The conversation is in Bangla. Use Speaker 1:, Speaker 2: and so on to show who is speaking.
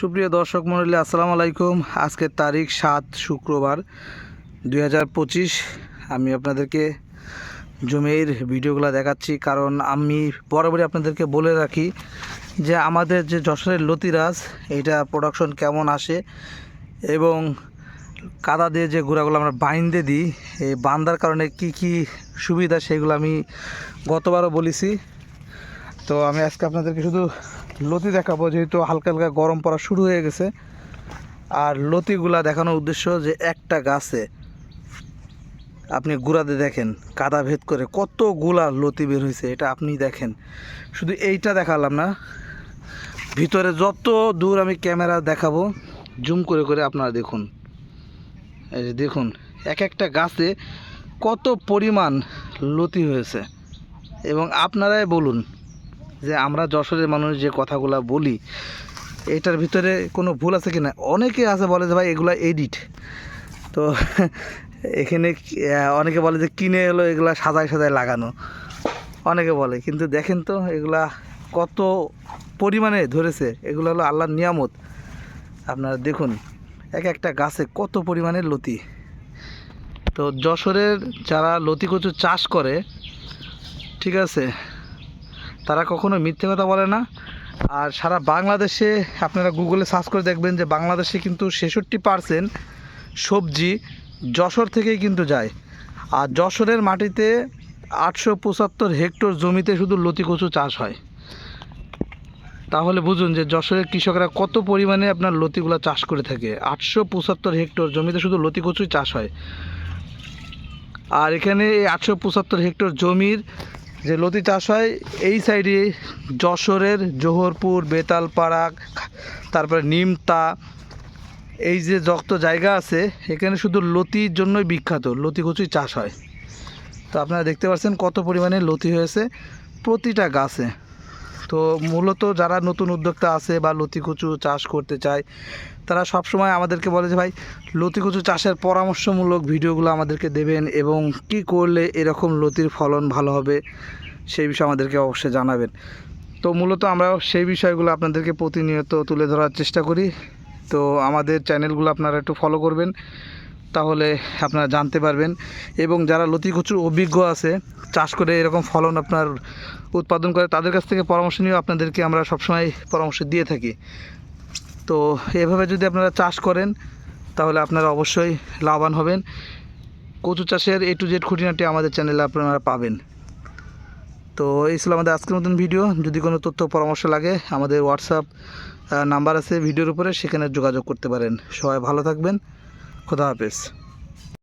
Speaker 1: সুপ্রিয় দর্শক মন্ডলী আসসালামু আলাইকুম। আজকের তারিখ সাত শুক্রবার দু হাজার পঁচিশ। আমি আপনাদেরকে জমির ভিডিওগুলো দেখাচ্ছি, কারণ আমি বরাবরই আপনাদেরকে বলে রাখি যে আমাদের যে যশোরের লতিরাজ এইটা প্রোডাকশন কেমন আসে এবং কাদা দিয়ে যে গুঁড়াগুলো আমরা বাইন্দে দিই, এই বান্দার কারণে কি কি সুবিধা সেগুলো আমি গতবারও বলেছি। তো আমি আজকে আপনাদেরকে শুধু লতি দেখাবো, যেহেতু হালকা হালকা গরম পড়া শুরু হয়ে গেছে। আর লতিগুলা দেখানোর উদ্দেশ্য যে একটা গাছে আপনি গুড়াতে দেখেন, কাদা ভেদ করে কতগুলা লতি বের হয়েছে, এটা আপনি দেখেন। শুধু এইটা দেখালাম না, ভিতরে যত দূর আমি ক্যামেরা দেখাবো, জুম করে করে আপনারা দেখুন। এই যে দেখুন, এক একটা গাছে কত পরিমাণ লতি হয়েছে। এবং আপনারাই বলুন যে আমরা যশোরের মানুষ যে কথাগুলো বলি, এটার ভিতরে কোনো ভুল আছে কি না অনেকে আছে বলে যে, ভাই, এগুলো এডিট তো এখানে অনেকে বলে যে, কিনে এলো, এগুলা সাজায় সাজায় লাগানো। অনেকে বলে, কিন্তু দেখেন তো, এগুলা কত পরিমাণে ধরেছে। এগুলো হলো আল্লাহর নিয়ামত। আপনারা দেখুন, এক একটা গাছে কত পরিমাণে লতি। তো যশোরের যারা লতি কচু চাষ করে, ঠিক আছে তারা কখনো মিথ্যে কথা বলে না। আর সারা বাংলাদেশে আপনারা গুগলে সার্চ করে দেখবেন যে বাংলাদেশে কিন্তু ছেষট্টি পার্সেন্ট সবজি যশোর থেকেই কিন্তু যায়। আর যশোরের মাটিতে আটশো পঁচাত্তর হেক্টর জমিতে শুধু লতি কচু চাষ হয়। তাহলে বুঝুন যে যশোরের কৃষকরা কত পরিমাণে আপনার লতিগুলো চাষ করে থাকে। আটশো পঁচাত্তর হেক্টর জমিতে শুধু লতি কচুই চাষ হয়। আর এখানে এই আটশো পঁচাত্তর হেক্টর জমির যে লতি চাষ হয়, এই সাইডে যশোরের জোহরপুর, বেতালপাড়া, তারপরে নিমতা, এই যে যত জায়গা আছে, এখানে শুধু লতির জন্যই বিখ্যাত। লতি কচুই চাষ হয়। তো আপনারা দেখতে পাচ্ছেন কত পরিমাণে লতি হয়েছে প্রতিটা গাছে। তো মূলত যারা নতুন উদ্যোক্তা আছে বা লতি কচু চাষ করতে চায়, তারা সব সময় আমাদেরকে বলে যে, ভাই লতি কচু চাষের পরামর্শমূলক ভিডিওগুলো আমাদেরকে দেবেন এবং কি করলে এরকম লতির ফলন ভালো হবে সেই বিষয়ে আমাদেরকে অবশ্যই জানাবেন। তো মূলত আমরা সেই বিষয়গুলো আপনাদেরকে প্রতিনিয়ত তুলে ধরার চেষ্টা করি। তো আমাদের চ্যানেলগুলো আপনারা একটু ফলো করবেন। তাহলে আপনারা জানতে পারবেন। এবং যারা লতি কচুর অভিজ্ঞ আছে, চাষ করে এরকম ফলন আপনার উৎপাদন করে, তাদের কাছ থেকে পরামর্শ নিয়েও আপনাদেরকে আমরা সবসময় পরামর্শ দিয়ে থাকি। তো এভাবে যদি আপনারা চাষ করেন, তাহলে আপনারা অবশ্যই লাভবান হবেন। কচু চাষের এ টু জেড খুঁটিনাটি আমাদের চ্যানেলে আপনারা পাবেন। তো এই ছিল আমাদের আজকের মতন ভিডিও। যদি কোনো তথ্য পরামর্শ লাগে, আমাদের হোয়াটসঅ্যাপ নাম্বার আছে ভিডিওর উপরে, সেখানে যোগাযোগ করতে পারেন। সবাই ভালো থাকবেন। খোদা হাফেজ।